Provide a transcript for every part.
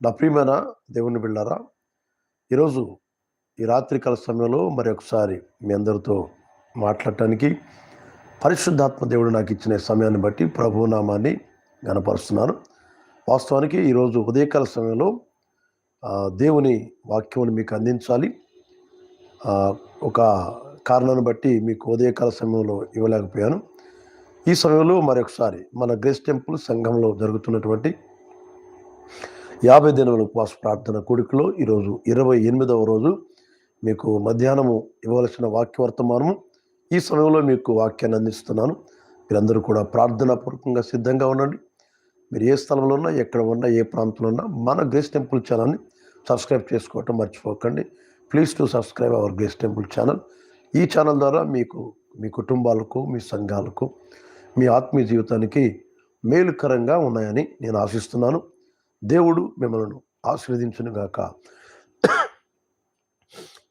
నా ప్రియమైన దేవుని బిళ్ళారా ఈరోజు ఈ రాత్రికాల సమయంలో మరి ఒకసారి మీ అందరితో మాట్లాడటానికి పరిశుద్ధాత్మ దేవుడు నాకు ఇచ్చిన సమయాన్ని బట్టి ప్రభునామాన్ని గనపరుస్తున్నాను వాస్తవానికి ఈరోజు ఉదయకాల సమయంలో దేవుని వాక్యం మీకు అందించాలి. ఒక కారణాన్ని బట్టి మీకు ఉదయకాల సమయంలో ఇవ్వలేకపోయాను. ఈ సమయంలో మరొకసారి మన గ్రేస్ టెంపుల్ సంఘంలో జరుగుతున్నటువంటి యాభై దినముల ఉపవాస ప్రార్థన కొడుకులో ఈరోజు ఇరవై ఎనిమిదవ రోజు మీకు మధ్యాహ్నము ఇవ్వవలసిన వాక్య వర్తమానము ఈ సమయంలో మీకు వాక్యాన్ని అందిస్తున్నాను. మీరందరూ కూడా ప్రార్థనాపూర్వకంగా సిద్ధంగా ఉండండి. మీరు ఏ స్థలంలో ఉన్నా ఎక్కడ ఉన్నా ఏ ప్రాంతంలో ఉన్నా మన గ్రేస్ టెంపుల్ ఛానల్ని సబ్స్క్రైబ్ చేసుకోవటం మర్చిపోకండి. Please to subscribe our grace temple channel. ఈ ఛానల్ ద్వారా మీకు మీ కుటుంబాలకు మీ సంఘాలకు మీ ఆత్మీయ జీవితానికి మేలుకరంగా ఉన్నాయని నేను ఆశిస్తున్నాను. దేవుడు మిమ్మల్ని ఆశీర్వదించునుగాక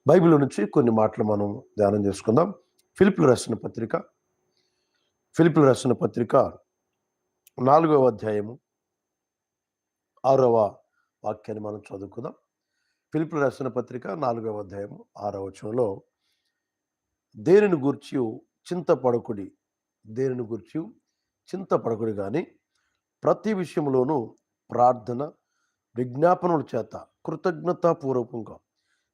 బైబిల్ నుంచి కొన్ని మాటలు మనం ధ్యానం చేసుకుందాం. ఫిలిపిలు రాసిన పత్రిక ఫిలిపిలు రాసిన పత్రిక నాలుగవ అధ్యాయము ఆరవ వాక్యాన్ని మనం చదువుకుందాం. ఫిలిపిలు రాసిన పత్రిక నాలుగవ అధ్యాయము ఆరవ వచనంలో దేనిని గూర్చి చింతపడకుడి దేనిని గూర్చి చింతపడకుడి కానీ ప్రతి విషయంలోనూ ప్రార్థన విజ్ఞాపనల చేత కృతజ్ఞతాపూర్వకంగా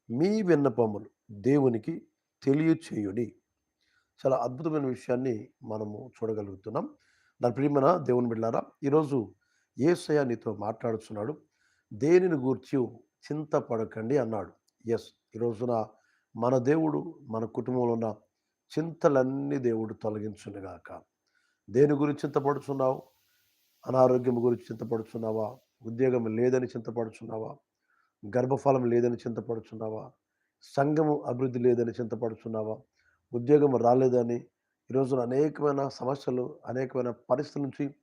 మీ విన్నపములు దేవునికి తెలియచేయుడి. చాలా అద్భుతమైన విషయాన్ని మనము చూడగలుగుతున్నాం. దాని ప్రియమైన దేవుని బిళ్ళారా ఈరోజు ఏసయ నీతో మాట్లాడుతున్నాడు దేనిని గూర్చి చింతపడకండి అన్నాడు. ఎస్ ఈరోజున మన దేవుడు మన కుటుంబంలో ఉన్న చింతలన్నీ దేవుడు తొలగించునుగాక. దేని గురించి చింతపడుచున్నావు? అనారోగ్యం గురించి చింతపడుచున్నావా? ఉద్యోగం లేదని చింతపడుచున్నావా? గర్భఫలం లేదని చింతపడుచున్నావా? సంఘము అభివృద్ధి లేదని చింతపడుచున్నావా? ఉద్యోగం రాలేదని ఈరోజున అనేకమైన సమస్యలు అనేకమైన పరిస్థితుల నుంచి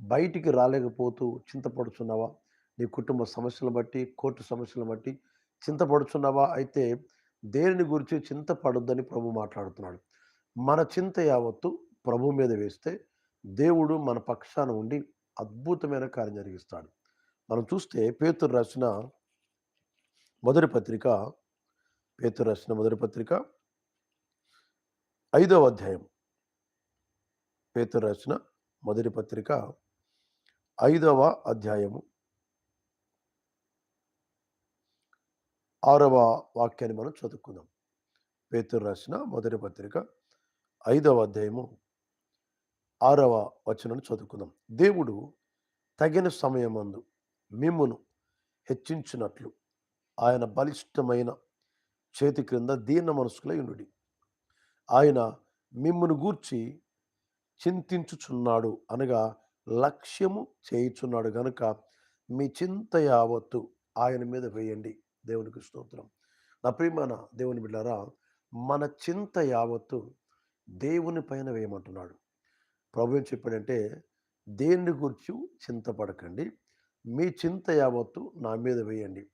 బయటికి రాలేకపోతూ చింతపడుచున్నావా? నీ కుటుంబ సమస్యలను బట్టి కోర్టు సమస్యలను బట్టి చింతపడుచున్నావా? అయితే దేనిని గురించి చింతపడొద్దని ప్రభు మాట్లాడుతున్నాడు. మన చింత యావత్తు ప్రభు మీద వేస్తే దేవుడు మన పక్షాన ఉండి అద్భుతమైన కార్యం జరిగిస్తాడు. మనం చూస్తే పేతురు రాసిన మొదటి పత్రిక పేతురు రాసిన మొదటి పత్రిక ఐదవ అధ్యాయం. పేతురు రాసిన మొదటి పత్రిక ఐదవ అధ్యాయము. ఆరవ వాక్యాన్ని మనం చదువుకుందాం. పేతురు రాసిన మొదటి పత్రిక ఐదవ అధ్యాయము. ఆరవ వచనం చదువుకుందాం. దేవుడు తగిన సమయమందు మిమ్మును హెచ్చించినట్లు ఆయన బలిష్టమైన చేతి క్రింద దీన మనసుకులై ఆయన మిమ్మును గూర్చి చింతించుచున్నాడు అనగా లక్ష్యము చేయుచున్నాడు గనుక మీ చింత యావత్తు ఆయన మీద వేయండి. దేవునికి స్తోత్రం. నా ప్రియమైన దేవుని బిడ్డారా మన చింత యావత్తు దేవుని పైన వేయమంటున్నాడు. ప్రభు ఏం చెప్పాడంటే దేన్ని గురించి చింతపడకండి. మీ చింత యావత్తు నా మీద వేయండి.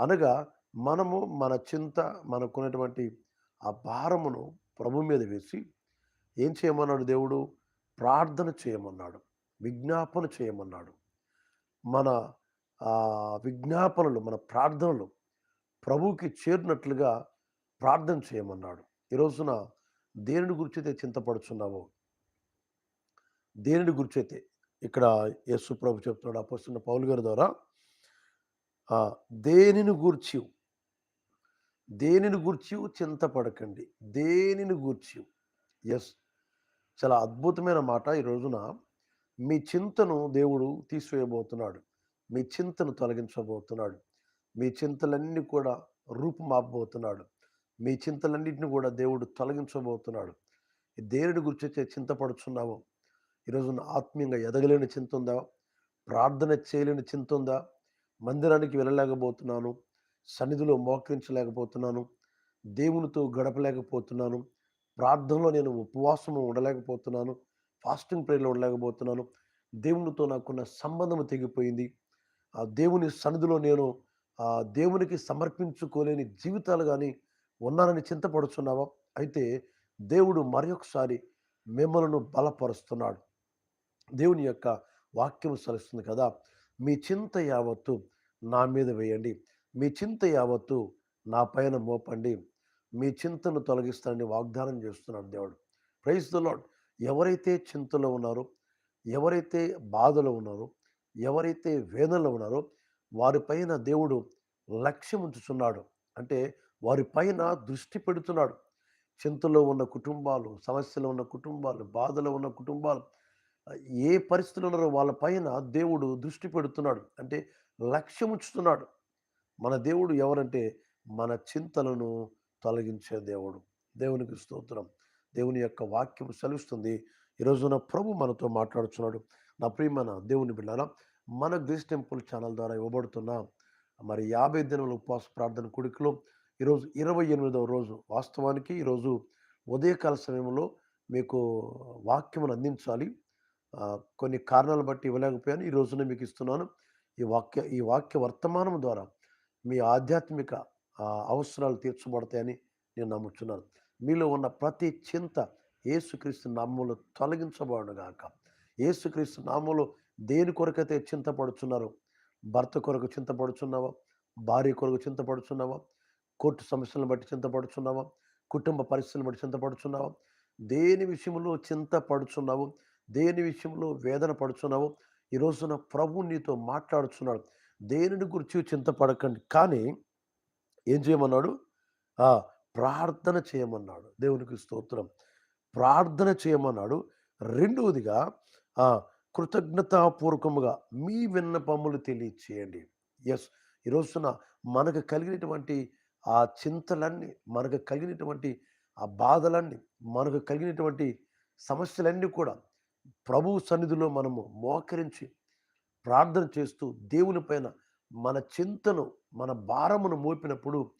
అనగా మనము మన చింత మనకున్నటువంటి ఆ భారమును ప్రభు మీద వేసి ఏం చేయమన్నాడు దేవుడు? ప్రార్థన చేయమన్నాడు. విజ్ఞాపన చేయమన్నాడు. మన విజ్ఞాపనలు మన ప్రార్థనలు ప్రభుకి చేరినట్లుగా ప్రార్థన చేయమన్నాడు. ఈ రోజున దేనిని గురించి అయితే చింతపడుచున్నావో దేనిని గురించి అయితే ఇక్కడ యేసు ప్రభు చెప్తున్నాడు అపోస్తున్న పౌలు గారి ద్వారా దేనిని గూర్చి దేనిని గూర్చి చింతపడకండి. దేనిని గూర్చి ఎస్. చాలా అద్భుతమైన మాట ఈ రోజున. మీ చింతను దేవుడు తీసివేయబోతున్నాడు. మీ చింతను తొలగించబోతున్నాడు. మీ చింతలన్నీ కూడా రూపుమాపబోతున్నాడు. మీ చింతలన్నింటిని కూడా దేవుడు తొలగించబోతున్నాడు. దేనిని గురించి చింతపడుచున్నావో ఈరోజు ఆత్మీయంగా ఎదగలేని చింత ఉందా ప్రార్థన చేయలేని చింత ఉందా మందిరానికి వెళ్ళలేకపోతున్నాను. సన్నిధిలో మోకరించలేకపోతున్నాను. దేవునితో గడపలేకపోతున్నాను. ప్రార్థనలో నేను ఉపవాసము ఉండలేకపోతున్నాను. ఫాస్టింగ్ ప్రేయర్లో ఉండలేకపోతున్నాను. దేవునితో నాకున్న సంబంధం తెగిపోయింది. ఆ దేవుని సన్నిధిలో నేను ఆ దేవునికి సమర్పించుకోలేని జీవితాలు కానీ ఉన్నానని చింతపడుచున్నావా? అయితే దేవుడు మరొకసారి మిమ్మలను బలపరుస్తున్నాడు. దేవుని యొక్క వాక్యం సరిస్తుంది కదా మీ చింత యావత్తు నా మీద వేయండి. మీ చింత యావత్తు నా పైన మోపండి. మీ చింతను తొలగిస్తానని వాగ్దానం చేస్తున్నాడు దేవుడు. ప్రైజ్ ద లాడ్ ఎవరైతే చింతలో ఉన్నారో ఎవరైతే బాధలో ఉన్నారో ఎవరైతే వేదనలో ఉన్నారో వారిపైన దేవుడు లక్ష్యం ఉంచుతున్నాడు. అంటే వారిపైన దృష్టి పెడుతున్నాడు. చింతలో ఉన్న కుటుంబాలు సమస్యలో ఉన్న కుటుంబాలు బాధలో ఉన్న కుటుంబాలు ఏ పరిస్థితులు ఉన్నారో వాళ్ళపైన దేవుడు దృష్టి పెడుతున్నాడు. అంటే లక్ష్యం ఉంచుతున్నాడు. మన దేవుడు ఎవరంటే మన చింతలను తొలగించే దేవుడు. దేవునికి స్తోత్రం. దేవుని యొక్క వాక్యం సెలవుస్తుంది. ఈరోజున ప్రభు మనతో మాట్లాడుతున్నాడు నా ప్రియమైన దేవుని బిడ్డారా మన గ్రీస్ టెంపుల్ ఛానల్ ద్వారా ఇవ్వబడుతున్న మరి యాభై దినముల ఉపవాస ప్రార్థన కొడుకులో ఈరోజు ఇరవై ఎనిమిదవ రోజు వాస్తవానికి ఈరోజు ఉదయకాల సమయంలో మీకు వాక్యమును అందించాలి. కొన్ని కారణాలు బట్టి ఇవ్వలేకపోయాను. ఈ రోజున మీకు ఇస్తున్నాను. ఈ వాక్య ఈ వాక్య వర్తమానం ద్వారా మీ ఆధ్యాత్మిక అవసరాలు తీర్చబడతాయని నేను నమ్ముచున్నాను. మీలో ఉన్న ప్రతి చింత ఏసుక్రీస్తు నామములు తొలగించబడుగాక ఏసుక్రీస్తు నామములు దేని కొరకైతే చింతపడుచున్నారు భర్త కొరకు చింతపడుచున్నావా భార్య కొరకు చింతపడుచున్నావా కోర్టు సమస్యలను బట్టి చింతపడుచున్నావా కుటుంబ పరిస్థితులను బట్టి చింతపడుచున్నావా దేని విషయంలో చింతపడుచున్నావు దేని విషయంలో వేదన పడుచున్నావు ఈ రోజున ప్రభు నీతో మాట్లాడుచున్నాడు. దేనిని గురించి చింతపడకండి. కానీ ఏం చేయమన్నాడు? ప్రార్థన చేయమన్నాడు. దేవునికి స్తోత్రం. ప్రార్థన చేయమన్నాడు. రెండవదిగా కృతజ్ఞతాపూర్వకముగా మీ విన్నపములు తెలియచేయండి. ఎస్ ఈ రోజున మనకు కలిగినటువంటి ఆ చింతలన్నీ మనకు కలిగినటువంటి ఆ బాధలన్నీ మనకు కలిగినటువంటి సమస్యలన్నీ కూడా ప్రభు సన్నిధిలో మనము మోకరించి ప్రార్థన చేస్తూ దేవుని పైన మన చింతను మన భారమును మోపినప్పుడు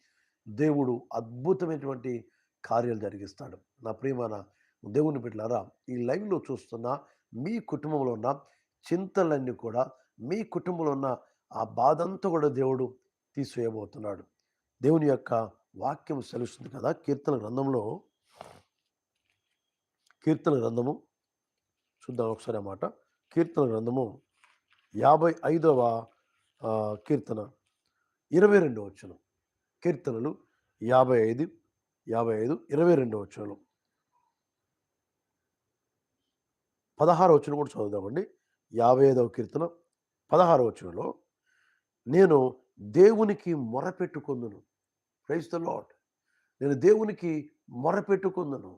దేవుడు అద్భుతమైనటువంటి కార్యాలు జరిగిస్తాడు. నా ప్రియమైన దేవుని బిడ్డలారా ఈ లైవ్లో చూస్తున్న మీ కుటుంబంలో ఉన్న చింతలన్నీ కూడా మీ కుటుంబంలో ఉన్న ఆ బాధ అంతా కూడా దేవుడు తీసివేయబోతున్నాడు. దేవుని యొక్క వాక్యం సెలుస్తుంది కదా కీర్తన గ్రంథంలో కీర్తన గ్రంథము చూద్దాం ఒకసారి అన్నమాట. కీర్తన గ్రంథము యాభై ఐదవ కీర్తన. ఇరవై రెండవ వచ్చిన కీర్తనలు యాభై ఐదు యాభై ఐదు ఇరవై రెండవ వచ్చులు పదహారు వచ్చిన కూడా చదువుదామండి. యాభై ఐదవ కీర్తన పదహారు వచ్చినలో నేను దేవునికి మొరపెట్టుకుందును. ప్రైజ్ ద లాడ్ నేను దేవునికి మొరపెట్టుకుందును.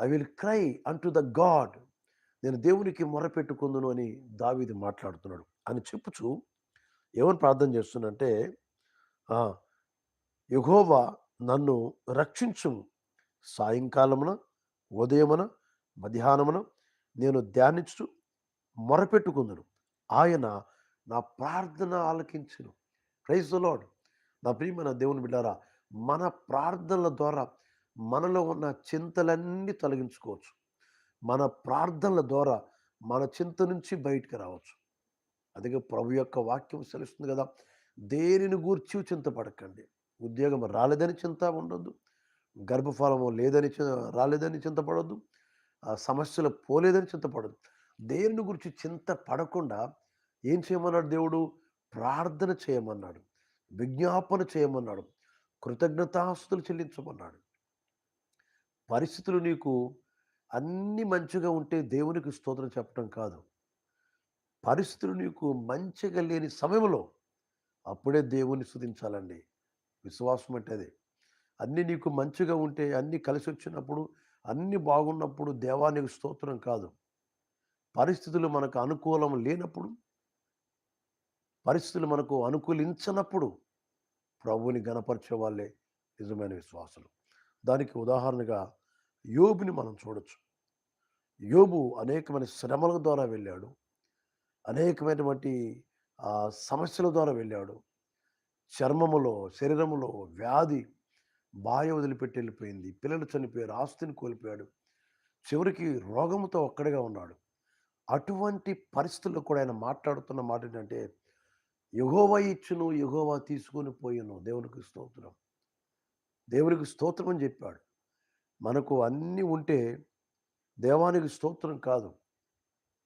I will cry unto the God నేను దేవునికి మొరపెట్టుకుందును అని దావిది మాట్లాడుతున్నాడు. అని చెప్పుచు ఏమని ప్రార్థన చేస్తున్నంటే యుగోవా నన్ను రక్షించు. సాయంకాలమున ఉదయమున మధ్యాహ్నమున నేను ధ్యానించు మొరపెట్టుకుందును. ఆయన నా ప్రార్థన ఆలకించును. ప్రైజ్ లాడ్ నా ప్రియమైన దేవుని బిడ్డారా మన ప్రార్థనల ద్వారా మనలో ఉన్న చింతలన్నీ తొలగించుకోవచ్చు. మన ప్రార్థనల ద్వారా మన చింత నుంచి బయటికి రావచ్చు. అదిగా ప్రభు యొక్క వాక్యం సెలుస్తుంది కదా దేనిని గూర్చి చింతపడకండి. ఉద్యోగం రాలేదని చింత ఉండొద్దు. గర్భఫలము లేదని రాలేదని చింతపడద్దు. సమస్యలు పోలేదని చింతపడదు దేనిని గురించి చింత పడకుండా ఏం చేయమన్నాడు దేవుడు? ప్రార్థన చేయమన్నాడు. విజ్ఞాపన చేయమన్నాడు. కృతజ్ఞతాస్తులు చెల్లించమన్నాడు. పరిస్థితులు నీకు అన్ని మంచిగా ఉంటే దేవునికి స్తోత్రం చెప్పడం కాదు. పరిస్థితులు నీకు మంచిగా లేని సమయంలో అప్పుడే దేవుని స్థుతించాలండి విశ్వాసం అంటే అదే. అన్నీ నీకు మంచిగా ఉంటే అన్నీ కలిసి వచ్చినప్పుడు అన్నీ బాగున్నప్పుడు దేవానికి స్తోత్రం కాదు. పరిస్థితులు మనకు అనుకూలం లేనప్పుడు పరిస్థితులు మనకు అనుకూలించనప్పుడు ప్రభువుని గణపరిచే వాళ్ళే నిజమైన విశ్వాసులు. దానికి ఉదాహరణగా యోబుని మనం చూడొచ్చు. యోబు అనేకమైన శ్రమల ద్వారా వెళ్ళాడు. అనేకమైనటువంటి సమస్యల ద్వారా వెళ్ళాడు. చర్మములో శరీరములో వ్యాధి బాయ వదిలిపెట్టి వెళ్ళిపోయింది. పిల్లలు చనిపోయారు ఆస్తిని కోల్పోయాడు. చివరికి రోగముతో ఒక్కడిగా ఉన్నాడు. అటువంటి పరిస్థితుల్లో కూడా ఆయన మాట్లాడుతున్న మాట ఏంటంటే యహోవా ఇచ్చును యహోవా తీసుకొని పోయినో దేవునికి స్తోత్రం. దేవునికి స్తోత్రం అని చెప్పాడు. మనకు అన్నీ ఉంటే దేవానికి స్తోత్రం కాదు.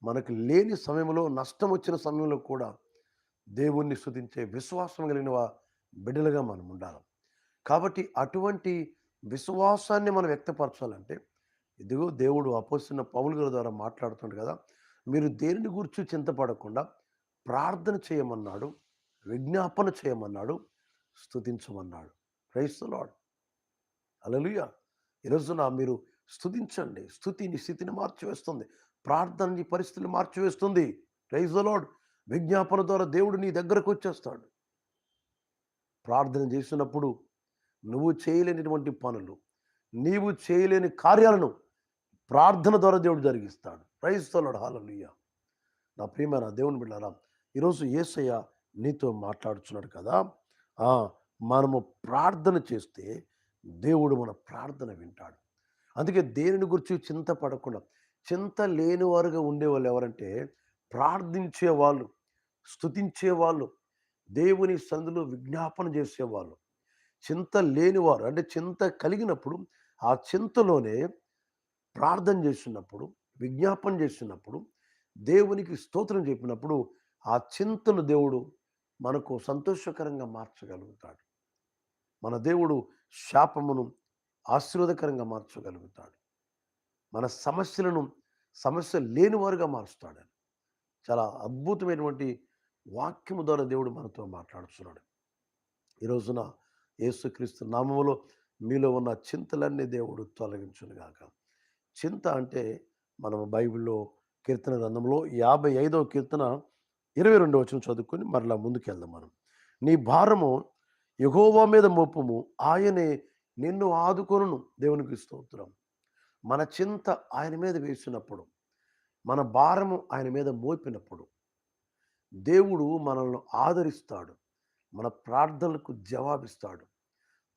మనకు లేని సమయంలో నష్టం వచ్చిన సమయంలో కూడా దేవుణ్ణి స్థుతించే విశ్వాసం కలిగిన బిడ్డలుగా మనం ఉండాలి. కాబట్టి అటువంటి విశ్వాసాన్ని మనం వ్యక్తపరచాలంటే ఇదిగో దేవుడు అపోసిన పౌలు గారి ద్వారా మాట్లాడుతుంది కదా మీరు దేనిని గురించి చింతపడకుండా ప్రార్థన చేయమన్నాడు విజ్ఞాపన చేయమన్నాడు స్తుతించమన్నాడు. క్రైస్తలాడు అలలుయా ఈరోజున మీరు స్థుతించండి స్థుతిని స్థితిని మార్చివేస్తుంది. ప్రార్థన నీ పరిస్థితిని మార్చివేస్తుంది క్రైస్తలాడ్ విజ్ఞాపన ద్వారా దేవుడు నీ దగ్గరకు వచ్చేస్తాడు. ప్రార్థన చేసినప్పుడు నువ్వు చేయలేనిటువంటి పనులు నీవు చేయలేని కార్యాలను ప్రార్థన ద్వారా దేవుడు జరిగిస్తాడు. క్రైస్తలాడు హాలలుయ్య నా ప్రియమైన దేవుని బిడ్డారా ఈరోజు ఏసయ్య నీతో మాట్లాడుచున్నాడు కదా. మనము ప్రార్థన చేస్తే దేవుడు మన ప్రార్థన వింటాడు. అందుకే దేనిని గురించి చింత పడకుండా చింత లేనివారుగా ఉండేవాళ్ళు ఎవరంటే ప్రార్థించే వాళ్ళు స్తుతించే వాళ్ళు దేవుని సందులో విజ్ఞాపన చేసేవాళ్ళు. చింత లేనివారు అంటే చింత కలిగినప్పుడు ఆ చింతలోనే ప్రార్థన చేస్తున్నప్పుడు విజ్ఞాపన చేస్తున్నప్పుడు దేవునికి స్తోత్రం చెప్పినప్పుడు ఆ చింతను దేవుడు మనకు సంతోషకరంగా మార్చగలుగుతాడు. మన దేవుడు శాపమును ఆశీర్వాదకరంగా మార్చగలుగుతాడు. మన సమస్యలను సమస్య లేనివారుగా మారుస్తాడు చాలా అద్భుతమైనటువంటి వాక్యము ద్వారా దేవుడు మనతో మాట్లాడుతున్నాడు. ఈ రోజున యేసుక్రీస్తు నామములో మీలో ఉన్న చింతలన్నీ దేవుడు తొలగించునుగాక. చింత అంటే మనం బైబిల్లో కీర్తన గ్రంథంలో యాభై ఐదవ కీర్తన ఇరవై రెండవ వచ్చిన చదువుకొని మరలా ముందుకెళ్దాం మనం. నీ భారము యహోవా మీద మోపము. ఆయనే నిన్ను ఆదుకొనును. దేవునికి స్తోత్రం. మన చింత ఆయన మీద వేసినప్పుడు మన భారము ఆయన మీద మోపినప్పుడు దేవుడు మనల్ని ఆదరిస్తాడు. మన ప్రార్థనలకు జవాబిస్తాడు.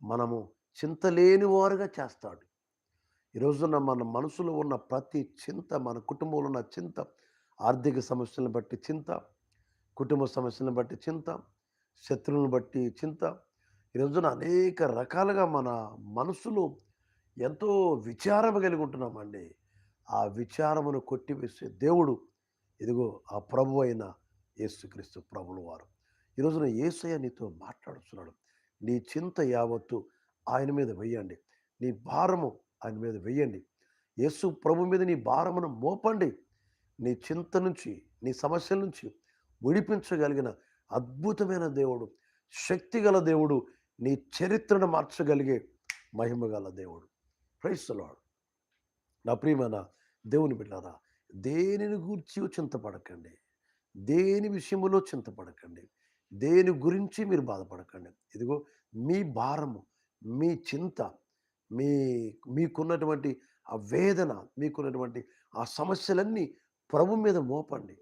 మనము చింతలేని వారుగా చేస్తాడు. ఈరోజున మన మనసులో ఉన్న ప్రతి చింత మన కుటుంబంలో ఉన్న చింత ఆర్థిక సమస్యలను బట్టి చింత కుటుంబ సమస్యలను బట్టి చింత శత్రువులను బట్టి చింత ఈ రోజున అనేక రకాలుగా మన మనసులో ఎంతో విచారం కలిగి ఉంటున్నామండి. ఆ విచారమును కొట్టివేసే దేవుడు ఇదిగో ఆ ప్రభు అయిన యేసుక్రీస్తు ప్రభులు వారు. ఈ రోజున నీతో మాట్లాడుతున్నాడు. నీ చింత యావత్తు ఆయన మీద వెయ్యండి. నీ భారము ఆయన మీద వెయ్యండి. యేసు ప్రభు మీద నీ భారమును మోపండి. నీ చింత నుంచి నీ సమస్యల నుంచి విడిపించగలిగిన అద్భుతమైన దేవుడు శక్తిగల దేవుడు నీ చరిత్రను మార్చగలిగే మహిమగల దేవుడు. క్రైస్తలాడు నా ప్రియమైన దేవుని బిడ్డారా దేనిని గూర్చి చింతపడకండి. దేని విషయంలో చింతపడకండి. దేని గురించి మీరు బాధపడకండి. ఇదిగో మీ భారము మీ చింత మీ మీకున్నటువంటి ఆ వేదన మీకున్నటువంటి ఆ సమస్యలన్నీ ప్రభు మీద మోపండి.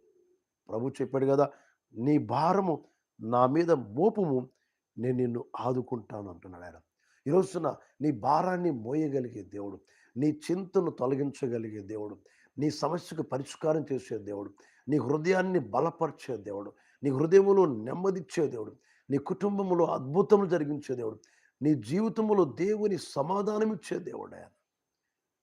ప్రభు చెప్పాడు కదా నీ భారము నా మీద మోపము నేను నిన్ను ఆదుకుంటాను అంటున్నాడు ఆయన. ఈ రోజున నీ భారాన్ని మోయగలిగే దేవుడు నీ చింతను తొలగించగలిగే దేవుడు నీ సమస్యకు పరిష్కారం చేసే దేవుడు నీ హృదయాన్ని బలపరిచే దేవుడు నీ హృదయములో నెమ్మదిచ్చే దేవుడు నీ కుటుంబంలో అద్భుతములు జరిగించే దేవుడు నీ జీవితంలో దేవుని సమాధానం ఇచ్చే దేవుడు ఆయన.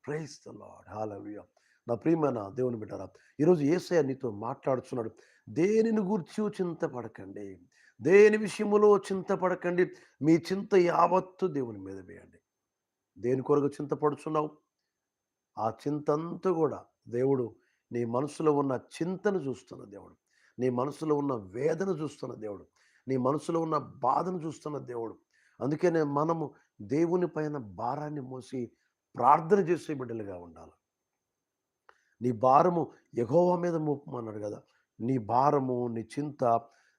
ప్రైస్ ద లార్డ్ హాలవ్య నా ప్రియమైన దేవుని బిడ్డారా ఈరోజు ఏసయ్య నీతో మాట్లాడుతున్నాడు దేనిని గూర్చి చింతపడకండి? దేని విషయములో చింతపడకండి? మీ చింత యావత్తు దేవుని మీద వేయండి. దేని కొరకు చింతపడుచున్నావు? ఆ చింత అంతా కూడా దేవుడు నీ మనసులో ఉన్న చింతను చూస్తున్న దేవుడు. నీ మనసులో ఉన్న వేదన చూస్తున్న దేవుడు. నీ మనసులో ఉన్న బాధను చూస్తున్న దేవుడు. అందుకనే మనము దేవుని పైన భారాన్ని మోసి ప్రార్థన చేసే బిడ్డలుగా ఉండాలి. నీ భారము ఎగోవా మీద మోపమన్నాడు కదా! నీ భారము నీ చింత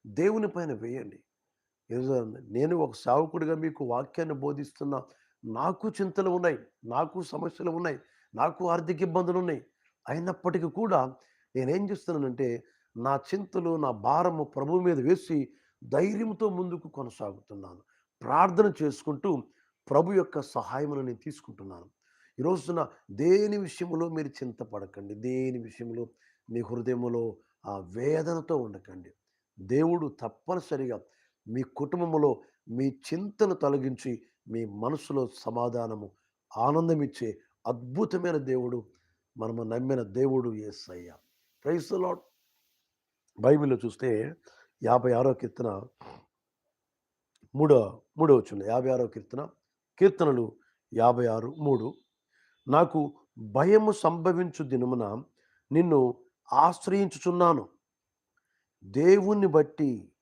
దేవుని పైన వేయండి. నేను ఒక సేవకుడిగా మీకు వాక్యాన్ని బోధిస్తున్నా నాకు చింతలు ఉన్నాయి నాకు సమస్యలు ఉన్నాయి నాకు ఆర్థిక ఇబ్బందులు ఉన్నాయి. అయినప్పటికీ కూడా నేనేం చేస్తున్నానంటే నా చింతలు నా భారము ప్రభు మీద వేసి ధైర్యంతో ముందుకు కొనసాగుతున్నాను. ప్రార్థన చేసుకుంటూ ప్రభు యొక్క సహాయమును నేను తీసుకుంటున్నాను. ఈరోజున దేని విషయంలో మీరు చింతపడకండి? దేని విషయంలో మీ హృదయములో ఆ వేదనతో ఉండకండి. దేవుడు తప్పనిసరిగా మీ కుటుంబంలో మీ చింతను తొలగించి మీ మనసులో సమాధానము ఆనందం ఇచ్చే అద్భుతమైన దేవుడు మనము నమ్మిన దేవుడు యేసయ్య ప్రైస్ లాడ్ బైబిల్లో చూస్తే యాభై ఆరో కీర్తన మూడో మూడో వచ్చింది యాభై ఆరో కీర్తన కీర్తనలు యాభై ఆరు మూడు. నాకు భయము సంభవించు దినమున నిన్ను ఆశ్రయించుచున్నాను. దేవుణ్ణి బట్టి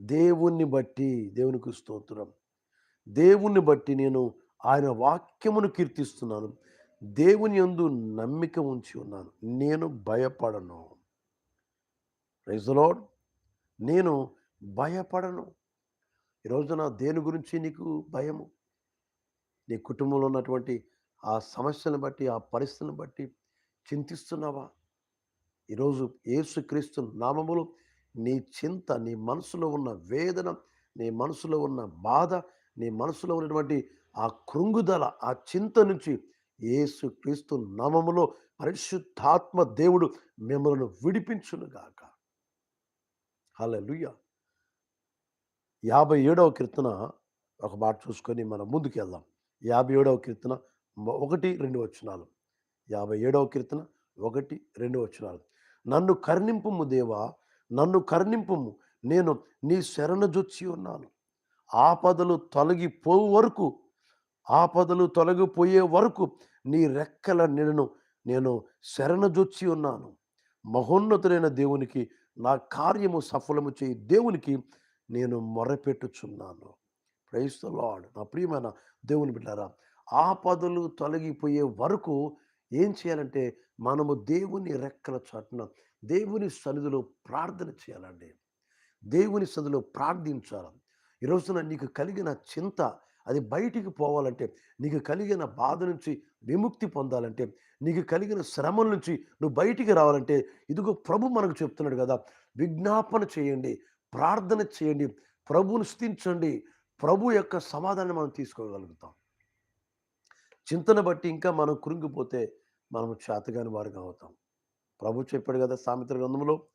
దేవుణ్ణి బట్టి దేవునికి స్తోత్రం. దేవుణ్ణి బట్టి నేను ఆయన వాక్యమును కీర్తిస్తున్నాను. దేవుని యందు నమ్మిక ఉంచి ఉన్నాను. నేను భయపడను. రైజులోడ్ నేను భయపడను. ఈరోజు నా దేని గురించి నీకు భయము? నీ కుటుంబంలో ఉన్నటువంటి ఆ సమస్యను బట్టి ఆ పరిస్థితిని బట్టి చింతిస్తున్నావా? ఈరోజు యేసుక్రీస్తు నామములు నీ చింత నీ మనసులో ఉన్న వేదన నీ మనసులో ఉన్న బాధ నీ మనసులో ఉన్నటువంటి ఆ కృంగుదల ఆ చింత నుంచి యేసు క్రీస్తు నామములో పరిశుద్ధాత్మ దేవుడు మిమ్మల్ని విడిపించునుగాక హల్లెలూయ. యాభై ఏడవ కీర్తన ఒక మాట చూసుకొని మనం ముందుకు వెళ్దాం యాభై ఏడవ కీర్తన ఒకటి రెండు వచనాలు. యాభై ఏడవ కీర్తన ఒకటి రెండు వచనాలు. నన్ను కర్ణింపుము దేవా నన్ను కర్ణింపుము. నేను నీ శరణజొచ్చి ఉన్నాను. ఆపదలు తొలగిపోవు వరకు ఆపదలు తొలగిపోయే వరకు నీ రెక్కల నీడను నేను శరణ జొచ్చి ఉన్నాను. మహోన్నతులైన దేవునికి నా కార్యము సఫలము చేయి. దేవునికి నేను మొరపెట్టుచున్నాను. ప్రైస్ లాడ్ నా ప్రియమైన దేవుని బిడ్డారా ఆపదలు తొలగిపోయే వరకు ఏం చేయాలంటే మనము దేవుని రెక్కల చాటున దేవుని సన్నిధిలో ప్రార్థన చేయాలండి. దేవుని సన్నిధిలో ప్రార్థించాలి. ఈ రోజున నీకు కలిగిన చింత అది బయటికి పోవాలంటే నీకు కలిగిన బాధ నుంచి విముక్తి పొందాలంటే నీకు కలిగిన శ్రమల నుంచి నువ్వు బయటికి రావాలంటే ఇదిగో ప్రభు మనకు చెప్తున్నాడు కదా విజ్ఞాపన చేయండి ప్రార్థన చేయండి ప్రభుని స్థించండి ప్రభు యొక్క సమాధానం మనం తీసుకోగలుగుతాం. చింతన బట్టి ఇంకా మనం కృంగిపోతే మనం చేతగాని వారుగా అవుతాం. ప్రభు చెప్పాడు కదా సామెతల గ్రంథంలో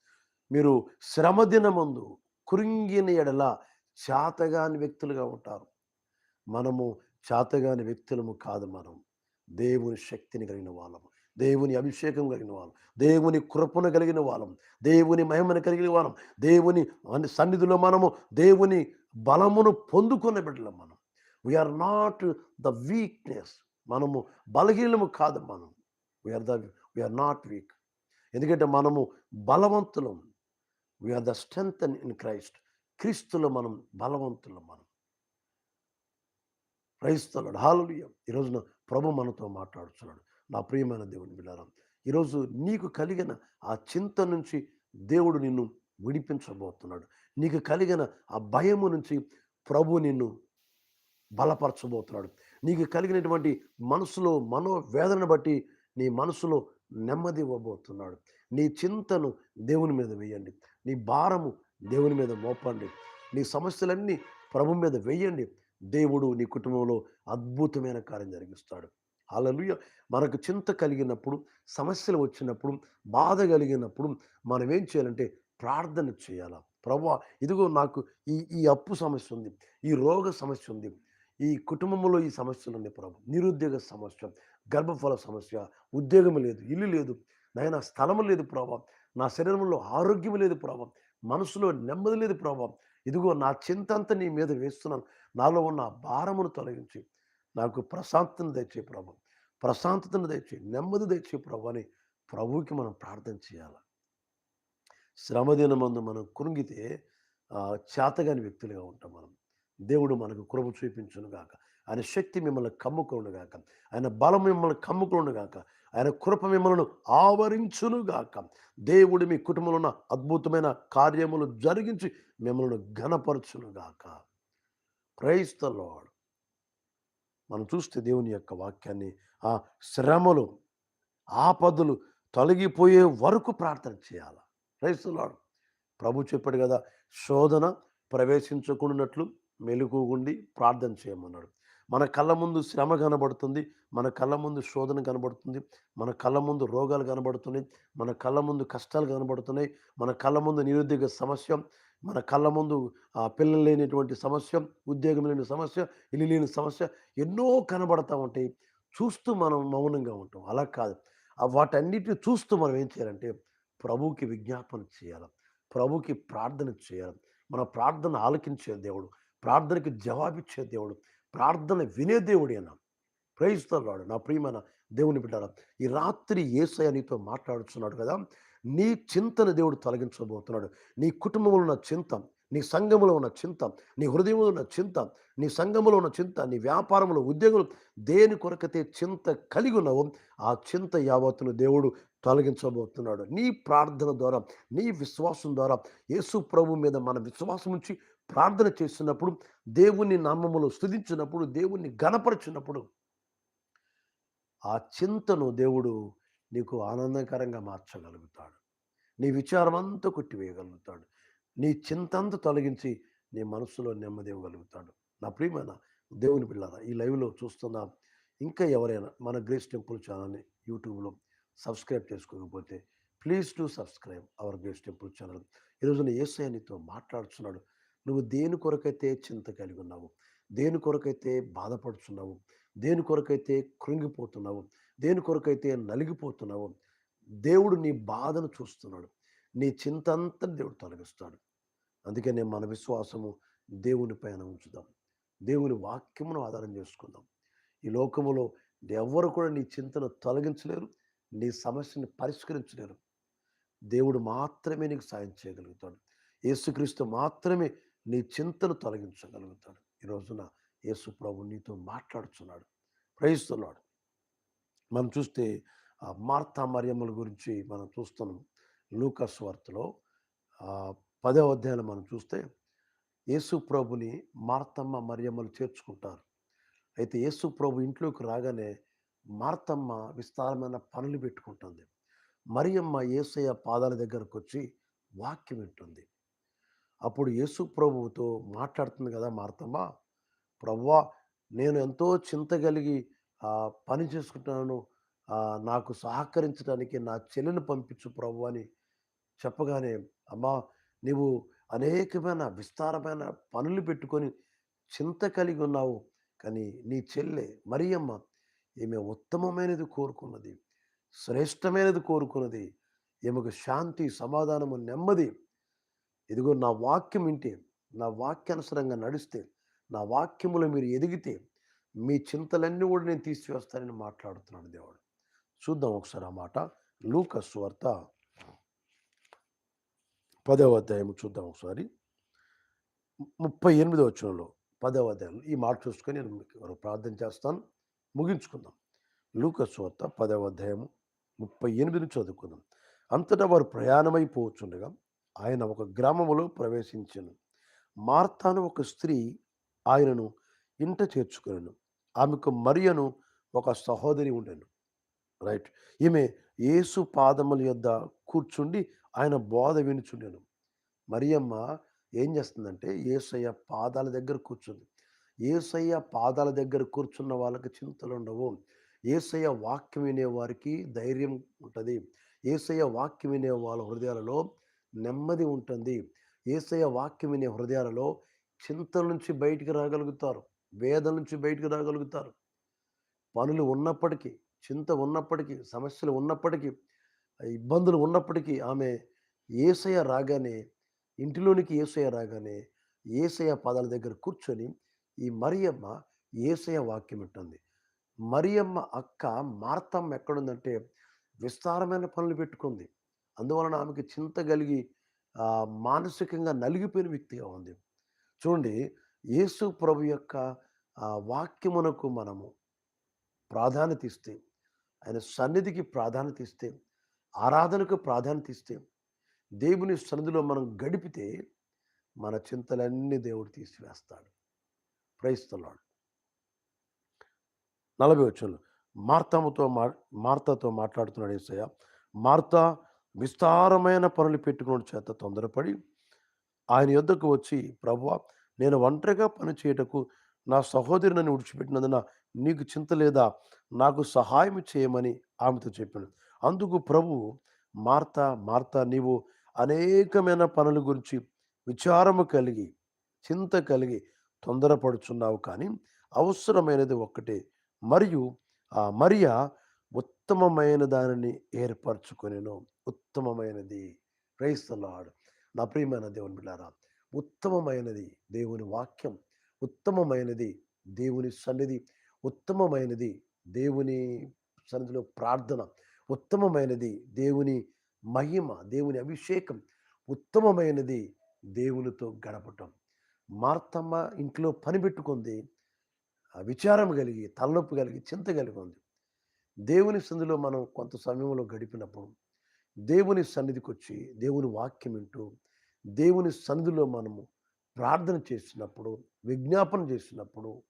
మీరు శ్రమ దినమందు కృంగిన ఎడల చేతగాని వ్యక్తులుగా ఉంటారు. మనము చేతగాని వ్యక్తులము కాదు మనం. దేవుని శక్తిని కలిగిన వాళ్ళము దేవుని అభిషేకం కలిగిన వాళ్ళం. దేవుని కృపను కలిగిన వాళ్ళం. దేవుని మహిమను కలిగిన వాళ్ళం. దేవుని సన్నిధిలో మనము దేవుని బలమును పొందుకున్న బిడ్డలం మనం. వీఆర్ నాట్ ద వీక్నెస్ మనము బలహీనము కాదు మనం. We are the we are not weak ఎందుకంటే మనము బలవంతులం. We are the strength in Christ క్రీస్తులో మనం బలవంతులం మనం. క్రైస్తవుడు హాలలుయ ఈరోజున ప్రభు మనతో మాట్లాడుతున్నాడు. నా ప్రియమైన దేవుని బిడ్డారా ఈరోజు నీకు కలిగిన ఆ చింత నుంచి దేవుడు నిన్ను విడిపించబోతున్నాడు. నీకు కలిగిన ఆ భయము నుంచి ప్రభు నిన్ను బలపరచబోతున్నాడు. నీకు కలిగినటువంటి మనసులో మనోవేదన బట్టి నీ మనసులో నెమ్మది ఇవ్వబోతున్నాడు. నీ చింతను దేవుని మీద వేయండి. నీ భారము దేవుని మీద మోపండి. నీ సమస్యలన్నీ ప్రభు మీద వేయండి. దేవుడు నీ కుటుంబంలో అద్భుతమైన కార్యం జరిగిస్తాడు. హల్లెలూయ. మనకు చింత కలిగినప్పుడు సమస్యలు వచ్చినప్పుడు బాధ కలిగినప్పుడు మనం ఏం చేయాలంటే ప్రార్థన చేయాలా? ప్రభా ఇదిగో నాకు ఈ ఈ అప్పు సమస్య ఉంది ఈ రోగ సమస్య ఉంది ఈ కుటుంబంలో ఈ సమస్యలు ఉన్నాయి ప్రభు నిరుద్యోగ సమస్య గర్భఫల సమస్య ఉద్యోగం లేదు ఇల్లు లేదు. నాయన స్థలము లేదు ప్రభావం. నా శరీరంలో ఆరోగ్యం లేదు ప్రభావం. మనసులో నెమ్మది లేదు ప్రభావం. ఇదిగో నా చింత అంతా నీ మీద వేస్తున్నాను. నాలో ఉన్న భారమును తొలగించి. నాకు ప్రశాంతను దయచే ప్రభావం. ప్రశాంతతను దయచే నెమ్మది దయచే ప్రభు అని ప్రభువుకి మనం ప్రార్థన చేయాలి? శ్రమదినమందు మనం కృంగితే చేతగాని వ్యక్తులుగా ఉంటాం మనం. దేవుడు మనకు కృప చూపించును గాక. ఆయన శక్తి మిమ్మల్ని కమ్ముకోనుగాక ఆయన బలం మిమ్మల్ని కమ్ముకోనుగాక ఆయన కృప మిమ్మల్ని ఆవరించునుగాక దేవుడు మీ కుటుంబంలో ఉన్న అద్భుతమైన కార్యములు జరిగించి మిమ్మల్ని ఘనపరచునుగాక గాక. ద మనం చూస్తే దేవుని యొక్క వాక్యాన్ని ఆ శ్రమలు ఆపదలు తొలగిపోయే వరకు ప్రార్థన చేయాలి? ప్రైస్ ద ప్రభు చెప్పాడు కదా శోధన ప్రవేశించకుండాట్లు మెలుగుండి ప్రార్థన చేయమన్నాడు. మన కళ్ళ ముందు శ్రమ కనబడుతుంది మన కళ్ళ ముందు శోధన కనబడుతుంది మన కళ్ళ ముందు రోగాలు కనబడుతున్నాయి మన కళ్ళ ముందు కష్టాలు కనబడుతున్నాయి మన కళ్ళ ముందు నిరుద్యోగ సమస్య మన కళ్ళ ముందు ఆ, పిల్లలు లేనిటువంటి సమస్య ఉద్యోగం లేని సమస్య ఇల్లు లేని సమస్య ఎన్నో కనబడతా ఉంటాయి. చూస్తూ మనం మౌనంగా ఉంటాం. అలా కాదు. వాటన్నిటిని చూస్తూ మనం ఏం చేయాలంటే ప్రభుకి విజ్ఞాపన చేయాలి. ప్రభుకి ప్రార్థన చేయాలి. మన ప్రార్థన ఆలకించే దేవుడు ప్రార్థనకి జవాబిచ్చే దేవుడు ప్రార్థన వినే దేవుడేనా ప్రేయిస్తున్నాడు నా ప్రియమైన దేవుని బిడ్డారా ఈ రాత్రి ఏసయ నీతో మాట్లాడుతున్నాడు కదా నీ చింతను దేవుడు తొలగించబోతున్నాడు. నీ కుటుంబంలో ఉన్న చింత నీ సంఘములో ఉన్న చింత నీ హృదయంలో ఉన్న చింత నీ సంఘములో ఉన్న చింత నీ వ్యాపారంలో ఉద్యోగులు దేని కొరకైతే చింత కలిగి ఉన్నావో ఆ చింత యావత్తును దేవుడు తొలగించబోతున్నాడు. నీ ప్రార్థన ద్వారా నీ విశ్వాసం ద్వారా యేసు ప్రభు మీద మన విశ్వాసం ఉంచి ప్రార్థన చేస్తున్నప్పుడు దేవుని నామములో స్థుతించినప్పుడు దేవుణ్ణి గణపరిచినప్పుడు ఆ చింతను దేవుడు నీకు ఆనందకరంగా మార్చగలుగుతాడు. నీ విచారం అంతా కొట్టివేయగలుగుతాడు. నీ చింతంతా తొలగించి నీ మనసులో నెమ్మది ఇవ్వగలుగుతాడు. నా ప్రియమైన దేవుని పిల్లరా ఈ లైవ్లో చూస్తున్న ఇంకా ఎవరైనా మన గ్రేస్ టెంపుల్ ఛానల్ని యూట్యూబ్లో సబ్స్క్రైబ్ చేసుకోకపోతే please to subscribe our grace temple channel. ఈరోజున ఏసఐ నీతో మాట్లాడుతున్నాడు. నువ్వు దేని కొరకైతే చింత కలిగి ఉన్నావు దేని కొరకైతే బాధపడుతున్నావు దేని కొరకైతే కృంగిపోతున్నావు దేని కొరకైతే నలిగిపోతున్నావు దేవుడు నీ బాధను చూస్తున్నాడు. నీ చింత అంతా దేవుడు తొలగిస్తాడు. అందుకనే మన విశ్వాసము దేవుని పైన ఉంచుదాం. దేవుని వాక్యమును ఆధారం చేసుకుందాం. ఈ లోకములో ఎవరు కూడా నీ చింతను తొలగించలేరు నీ సమస్యని పరిష్కరించలేరు. దేవుడు మాత్రమే నీకు సాయం చేయగలుగుతాడు. యేసుక్రీస్తు మాత్రమే నీ చింతను తొలగించగలుగుతాడు. ఈ రోజున యేసు ప్రభు నీతో మాట్లాడుతున్నాడు ప్రయిస్తున్నాడు మనం చూస్తే మార్తా మరియమ్మల గురించి మనం చూస్తున్నాం. లూకస్ వార్తలో పదో అధ్యాయంలో మనం చూస్తే యేసు ప్రభుని మార్తమ్మ మరియమ్మలు చేర్చుకుంటారు. అయితే యేసు ప్రభు ఇంట్లోకి రాగానే మార్తమ్మ విస్తారమైన పనులు పెట్టుకుంటుంది. మరియమ్మ ఏసయ్య పాదాల దగ్గరకు వచ్చి వాక్యం వింటుంది. అప్పుడు యేసు ప్రభువుతో మాట్లాడుతుంది కదా మార్తమ్మ. ప్రవ్వా నేను ఎంతో చింత కలిగి పని చేసుకుంటున్నాను. నాకు సహకరించడానికి నా చెల్లెని పంపించు ప్రభు అని చెప్పగానే అమ్మా నీవు అనేకమైన విస్తారమైన పనులు పెట్టుకొని చింత కలిగి ఉన్నావు. కానీ నీ చెల్లె మరియమ్మ ఈమె ఉత్తమమైనది కోరుకున్నది శ్రేష్టమైనది కోరుకున్నది. ఈమెకు శాంతి సమాధానము నెమ్మది. ఇదిగో నా వాక్యం వింటే నా వాక్యానుసరంగా నడిస్తే నా వాక్యములో మీరు ఎదిగితే మీ చింతలన్నీ కూడా నేను తీసివేస్తానని మాట్లాడుతున్నాడు దేవుడు. చూద్దాం ఒకసారి ఆ మాట. లూకస్ వార్త పదవ అధ్యాయం చూద్దాం ఒకసారి. ముప్పై ఎనిమిదో వచ్చినలో పదవ అధ్యాయం ఈ మాట చూసుకొని నేను ప్రార్థన చేస్తాను. ముగించుకుందాం. లూకస్ వార్త పదవ అధ్యాయము ముప్పై ఎనిమిది చదువుకుందాం. అంతటా వారు ప్రయాణమైపోవచ్చుండగా ఆయన ఒక గ్రామములో ప్రవేశించను. మార్తాను ఒక స్త్రీ ఆయనను ఇంట చేర్చుకున్నాను ఆమెకు మరియను ఒక సహోదరి ఉండెను. రైట్. ఈమె యేసు పాదముల యొద్ద కూర్చుండి ఆయన బోధ వినుచుండెను. మరియమ్మ ఏం చేస్తుందంటే ఏసయ్య పాదాల దగ్గర కూర్చుంది. ఏసయ్య పాదాల దగ్గర కూర్చున్న వాళ్ళకి చింతలు ఉండవు ఏసయ్య వాక్యం వినే వారికి ధైర్యం ఉంటుంది. ఏసయ్య వాక్యం వినే వాళ్ళ హృదయాలలో నెమ్మది ఉంటుంది. ఏసయ్య వాక్యం వినే హృదయాలలో చింతల నుంచి బయటికి రాగలుగుతారు. వేదల నుంచి బయటికి రాగలుగుతారు. పనులు ఉన్నప్పటికీ చింత ఉన్నప్పటికీ సమస్యలు ఉన్నప్పటికీ ఇబ్బందులు ఉన్నప్పటికీ ఆమె ఏసయ రాగానే ఇంటిలోనికి ఏసయ రాగానే ఏసయ పదాల దగ్గర కూర్చొని ఈ మరియమ్మ ఏసయ వాక్యం ఉంటుంది మరియమ్మ అక్క మార్తమ్మ ఎక్కడుందంటే విస్తారమైన పనులు పెట్టుకుంది. అందువలన ఆమెకి చింత కలిగి మానసికంగా నలిగిపోయిన వ్యక్తిగా ఉంది. చూడండి యేసు ప్రభు యొక్క వాక్యమునకు మనము ప్రాధాన్యత ఇస్తే ఆయన సన్నిధికి ప్రాధాన్యత ఇస్తే ఆరాధనకు ప్రాధాన్యత ఇస్తే దేవుని సన్నిధిలో మనం గడిపితే మన చింతలన్నీ దేవుడు తీసివేస్తాడు. ప్రయిస్తున్నాడు నలభై వచ్చంలో మార్తముతో మా మార్తతో మాట్లాడుతున్నాడు ఏసయ్య మార్త విస్తారమైన పనులు పెట్టుకున్న చేత తొందరపడి ఆయన యుద్ధకు వచ్చి ప్రభు నేను ఒంటరిగా పని చేయటకు నా సహోదరి నన్ను విడిచిపెట్టినందున నీకు చింత లేదా? నాకు సహాయం చేయమని ఆమెతో చెప్పాను అందుకు ప్రభు మార్త మార్త నీవు అనేకమైన పనుల గురించి విచారము కలిగి చింత కలిగి తొందరపడుచున్నావు కానీ అవసరమైనది ఒక్కటే. మరియు ఆ మరియా ఉత్తమమైన దానిని ఏర్పరచుకొనేను. ఉత్తమమైనది. క్రైస్తలాడు నా ప్రియమైన దేవుని బిడ్డారా ఉత్తమమైనది దేవుని వాక్యం ఉత్తమమైనది దేవుని సన్నిధి ఉత్తమమైనది దేవుని సన్నిధిలో ప్రార్థన ఉత్తమమైనది దేవుని మహిమ దేవుని అభిషేకం ఉత్తమమైనది దేవునితో గడపటం. మార్తమ్మ ఇంట్లో పని పెట్టుకుంది విచారం కలిగి తలనొప్పి కలిగి చింత కలిగి ఉంది. దేవుని సందులో మనం కొంత సమయంలో గడిపినప్పుడు దేవుని సన్నిధికి వచ్చి దేవుని వాక్యం వింటూ దేవుని సన్నిధిలో మనము ప్రార్థన చేసినప్పుడు విజ్ఞాపన చేసినప్పుడు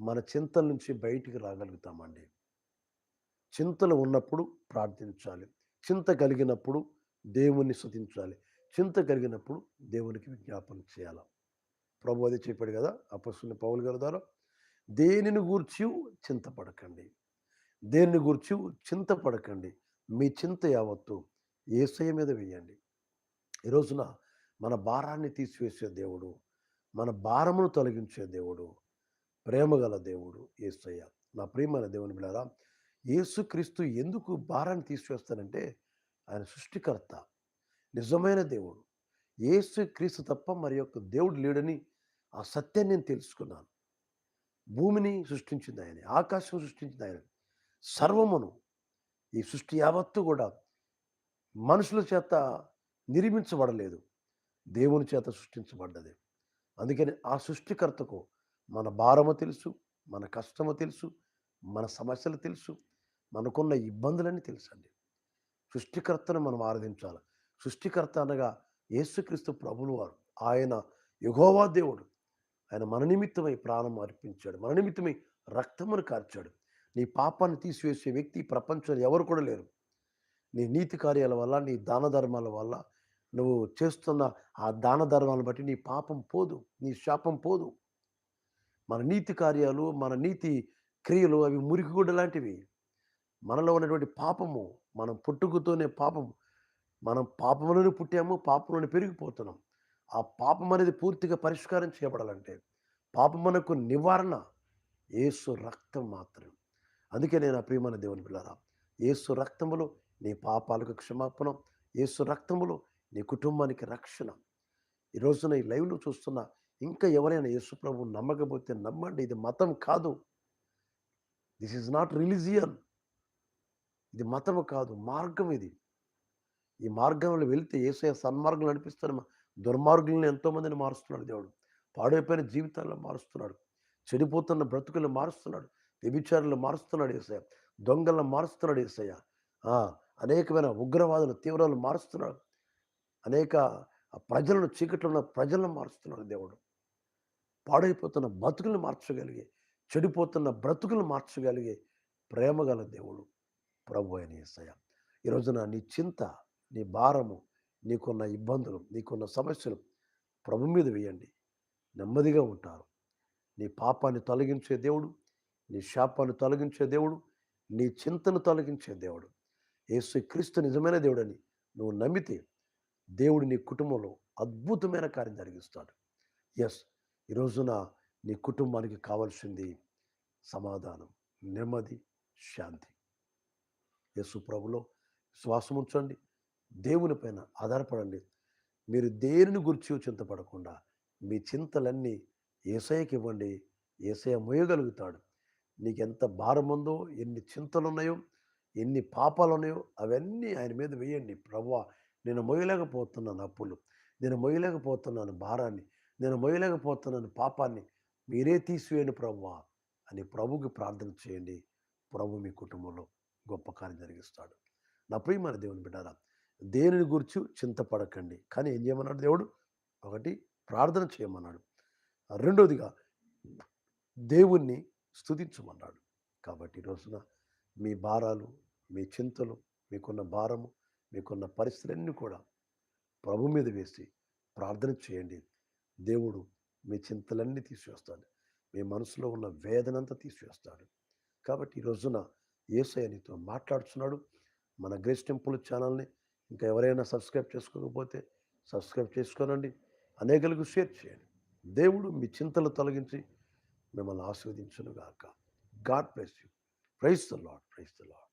మన చింతల నుంచి బయటికి రాగలుగుతామండి. చింతలు ఉన్నప్పుడు ప్రార్థించాలి. చింత కలిగినప్పుడు దేవుణ్ణి శుతించాలి చింత కలిగినప్పుడు దేవునికి విజ్ఞాపన చేయాలి. ప్రభు అదే చెప్పాడు కదా అపస్సుని పౌలు గారు ద్వారా దేనిని గూర్చి చింతపడకండి. దేనిని గూర్చి చింతపడకండి. మీ చింత యావత్తు ఏసయ మీద వేయండి ఈ రోజున మన భారాన్ని తీసివేసే దేవుడు మన భారమును తొలగించే దేవుడు ప్రేమగల దేవుడు ఏసయ్య. నా ప్రియమైన దేవుని బిడారా యేసుక్రీస్తు ఎందుకు భారాన్ని తీసివేస్తానంటే ఆయన సృష్టికర్త నిజమైన దేవుడు. ఏసు క్రీస్తు తప్ప మరి యొక్క దేవుడు లేడని ఆ సత్యాన్ని నేను తెలుసుకున్నాను. భూమిని సృష్టించింది ఆయన ఆకాశం సృష్టించింది ఆయన సర్వమును ఈ సృష్టి యావత్తు కూడా మనుషుల చేత నిర్మించబడలేదు. దేవుని చేత సృష్టించబడ్డది. అందుకని ఆ సృష్టికర్తకు మన భారము తెలుసు మన కష్టము తెలుసు మన సమస్యలు తెలుసు మనకున్న ఇబ్బందులన్నీ తెలుసండి. సృష్టికర్తను మనం ఆరాధించాలి. సృష్టికర్త అనగా యేసుక్రీస్తు ప్రభులు వారు. ఆయన యుగోవా దేవుడు. ఆయన మన నిమిత్తమై ప్రాణం అర్పించాడు. మన నిమిత్తమై రక్తమును కార్చాడు. నీ పాపాన్ని తీసివేసే వ్యక్తి ప్రపంచంలో ఎవరు కూడా లేరు. నీ నీతి కార్యాల వల్ల నీ దాన ధర్మాల వల్ల నువ్వు చేస్తున్న ఆ దాన ధర్మాలను బట్టి నీ పాపం పోదు నీ శాపం పోదు. మన నీతి కార్యాలు మన నీతి క్రియలు అవి మురికిగుడ్డ లాంటివి. మనలో ఉన్నటువంటి పాపము మనం పుట్టుకతోనే పాపము మనం పాపంలోనే పుట్టాము పాపంలోనే పెరిగిపోతున్నాం. ఆ పాపం అనేది పూర్తిగా పరిష్కారం చేయబడాలంటే పాపమునకు నివారణ ఏసు రక్తం మాత్రం అందుకే నేను ఆ ప్రియమైన దేవుని పిల్లరా ఏసు రక్తములో నీ పాపాలకు క్షమాపణ యేసు రక్తములో నీ కుటుంబానికి రక్షణ. ఈ రోజున ఈ లైవ్లో చూస్తున్న ఇంకా ఎవరైనా యేసు ప్రభు నమ్మకపోతే నమ్మండి. ఇది మతం కాదు. దిస్ ఈజ్ నాట్ రిలీజియన్ ఇది మతము కాదు మార్గం ఇది. ఈ మార్గంలో వెళితే ఏసయ సన్మార్గం నడిపిస్తాను దుర్మార్గులను ఎంతోమందిని మారుస్తున్నాడు దేవుడు. పాడైపోయిన జీవితాల్లో మారుస్తున్నాడు. చెడిపోతున్న బ్రతుకులను మారుస్తున్నాడు. వ్యభిచారులు మారుస్తున్నాడు ఏసయ్య దొంగలను మారుస్తున్నాడు ఏసయ్య అనేకమైన ఉగ్రవాదులు తీవ్రాలు మారుస్తున్నాడు అనేక ప్రజలను చీకట్లో ఉన్న ప్రజలను మారుస్తున్నాడు దేవుడు. పాడైపోతున్న బతుకులను మార్చగలిగే చెడిపోతున్న బ్రతుకులను మార్చగలిగే ప్రేమగల దేవుడు ప్రభు అయిన ఈసయ ఈ రోజున నీ చింత నీ భారము నీకున్న ఇబ్బందులు నీకున్న సమస్యలు ప్రభు మీద వేయండి. నెమ్మదిగా ఉంటారు. నీ పాపాన్ని తొలగించే దేవుడు నీ శాపాన్ని తొలగించే దేవుడు నీ చింతను తొలగించే దేవుడు. యేసు క్రీస్తు నిజమైన దేవుడని నువ్వు నమ్మితే దేవుడు నీ కుటుంబంలో అద్భుతమైన కార్యం జరిగిస్తాడు. ఎస్ ఈ రోజున నీ కుటుంబానికి కావాల్సింది సమాధానం నెమ్మది శాంతి. యేసు ప్రభులో శ్వాసం ఉంచండి దేవుని పైన ఆధారపడండి. మీరు దేనిని గురించి చింతపడకుండా మీ చింతలన్నీ ఏసయ్యకి ఇవ్వండి. ఏసయ్య మోయగలుగుతాడు నీకు ఎంత భారం ఉందో ఎన్ని చింతలు ఉన్నాయో ఎన్ని పాపాలు ఉన్నాయో అవన్నీ ఆయన మీద వేయండి. ప్రవ్వా నేను మొయ్యలేకపోతున్నాను అప్పులు. నేను మొయ్యలేకపోతున్నాను భారాన్ని. నేను మొయ్యలేకపోతున్నాను పాపాన్ని. మీరే తీసివేయండి ప్రవ్వా అని ప్రభుకి ప్రార్థన చేయండి. ప్రభు మీ కుటుంబంలో గొప్ప కార్యం జరిగిస్తాడు. నా ప్రియమైన దేవుని బిడ్డారా దేనిని గురించి చింతపడకండి. కానీ ఏం చేయమన్నాడు దేవుడు? ఒకటి ప్రార్థన చేయమన్నాడు. రెండోదిగా దేవుణ్ణి స్థుతించమన్నాడు కాబట్టి రోజున మీ భారాలు మీ చింతలు మీకున్న భారము మీకున్న పరిస్థితులన్నీ కూడా ప్రభు మీద వేసి ప్రార్థన చేయండి. దేవుడు మీ చింతలన్నీ తీసివేస్తాడు. మీ మనసులో ఉన్న వేదనంతా తీసివేస్తాడు. కాబట్టి ఈ రోజున ఏసయ్య నీతో మాట్లాడుతున్నాడు. మన గ్రేస్ టెంపుల్ ఛానల్ని ఇంకా ఎవరైనా సబ్స్క్రైబ్ చేసుకోకపోతే సబ్స్క్రైబ్ చేసుకోనండి. అనేకలకు షేర్ చేయండి. దేవుడు మీ చింతలు తొలగించి మిమ్మల్ని ఆస్వాదించునుగాక God praise you. Praise the Lord praise the Lord